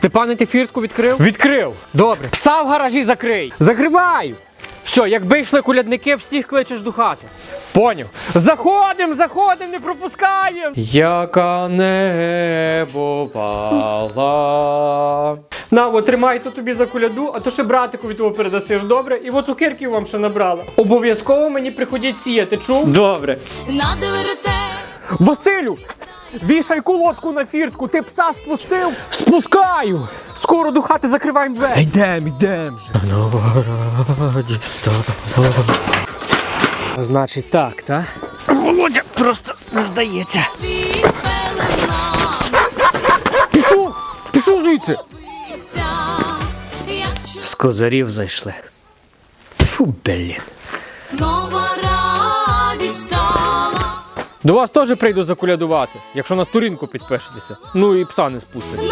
Степане, ти фіртку відкрив? Відкрив. Добре. Пса в гаражі закрий. Закриваю. Все, якби йшли колядники, всіх кличеш до хати. Поняв. Заходим, заходим, не пропускаєм. Яка не бувала. На, от тримай то тобі за коляду, а то ще братикові того передасиш, добре? І от цукерків вам ще набрала. Обов'язково мені приходіть сіяти, чув? Добре. Василю, вішай колодку на фіртку, ти пса спустив? Спускаю! Скоро до хати закриваємо двері. Йдем, йдем же. Значить так, так? Володя просто не здається. Пішов! Пішов звідси! З козарів зайшли. Фу, блін. До вас теж прийду закулядувати, якщо на сторінку підпишетеся. Ну і пса не спустите.